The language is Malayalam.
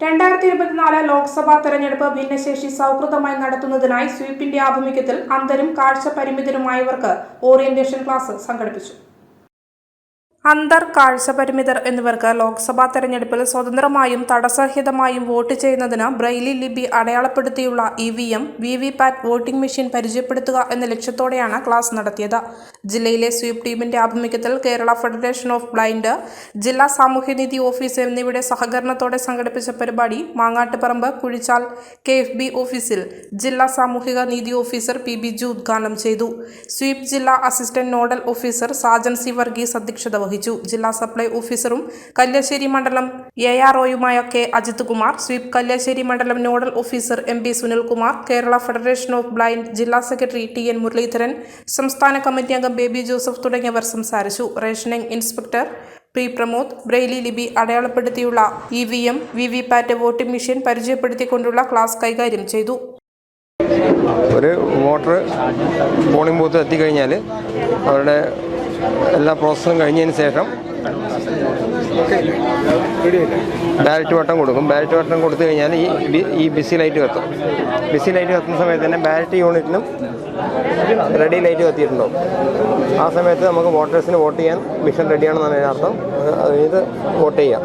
രണ്ടായിരത്തി ഇരുപത്തിനാല് ലോക്സഭാ തെരഞ്ഞെടുപ്പ് ഭിന്നശേഷി സൗഹൃദമായി നടത്തുന്നതിനായി സ്വീപിന്റെ ആഭിമുഖ്യത്തിൽ അന്തരും കാഴ്ച പരിമിതരുമായവർക്ക് ഓറിയന്റേഷൻ ക്ലാസ് സംഘടിപ്പിച്ചു. അന്തർ കാഴ്ച പരിമിതർ എന്നിവർക്ക് ലോക്സഭാ തെരഞ്ഞെടുപ്പിൽ സ്വതന്ത്രമായും തടസ്സരഹിതമായും വോട്ട് ചെയ്യുന്നതിന് ബ്രെയിലി ലിപി അടയാളപ്പെടുത്തിയുള്ള E V M V V PAT voting machine പരിചയപ്പെടുത്തുക എന്ന ലക്ഷ്യത്തോടെയാണ് ക്ലാസ് നടത്തിയത്. ജില്ലയിലെ സ്വീപ് ടീമിന്റെ ആഭിമുഖ്യത്തിൽ കേരള ഫെഡറേഷൻ ഓഫ് ബ്ലൈൻഡ് ജില്ലാ സാമൂഹ്യനീതി ഓഫീസ് എന്നിവയുടെ സഹകരണത്തോടെ സംഘടിപ്പിച്ച പരിപാടി Mangattuparamba Kuzhichal K F B ഓഫീസിൽ ജില്ലാ സാമൂഹിക നീതി ഓഫീസർ പി ബിജു ഉദ്ഘാടനം ചെയ്തു. സ്വീപ് ജില്ലാ assistant nodal officer Sajan C Varghese അധ്യക്ഷത വഹിച്ചു. ജില്ലാ സപ്ലൈ ഓഫീസറും കല്യാശ്ശേരി മണ്ഡലം എ ആർ ഒയുമായ കെ അജിത് കുമാർ സ്വീപ് കല്യാശ്ശേരി മണ്ഡലം nodal officer M P Sunilkumar Kerala federation of blind ജില്ലാ സെക്രട്ടറി ടി എൻ മുരളീധരൻ സംസ്ഥാന കമ്മിറ്റി അംഗം ബേബി ജോസഫ് തുടങ്ങിയവർ സംസാരിച്ചു. Rationing inspector P Pramod Braille ലിപി അടയാളപ്പെടുത്തിയുള്ള E V M V V PAT voting machine പരിചയപ്പെടുത്തിക്കൊണ്ടുള്ള class കൈകാര്യം ചെയ്തു. ഒരു വോട്ടർ പോളിംഗ് ബൂത്ത് എത്തിക്കഴിഞ്ഞാൽ അവരുടെ എല്ലാ പ്രോസസ്സും കഴിഞ്ഞതിന് ശേഷം ബാലറ്റ് വട്ടം കൊടുക്കും. ബാലറ്റ് വട്ടം കൊടുത്തു കഴിഞ്ഞാൽ ഈ ഈ ബിസി ലൈറ്റ് കത്തും. ബിസി ലൈറ്റ് കത്തുന്ന സമയത്ത് തന്നെ ബാലറ്റ് യൂണിറ്റിനും റെഡി ലൈറ്റ് കത്തിയിട്ടുണ്ടാവും. ആ സമയത്ത് നമുക്ക് വോട്ടേഴ്സിന് വോട്ട് ചെയ്യാൻ മിഷൻ റെഡിയാണെന്നാണ് അതിനർത്ഥം അത് വോട്ട് ചെയ്യാം.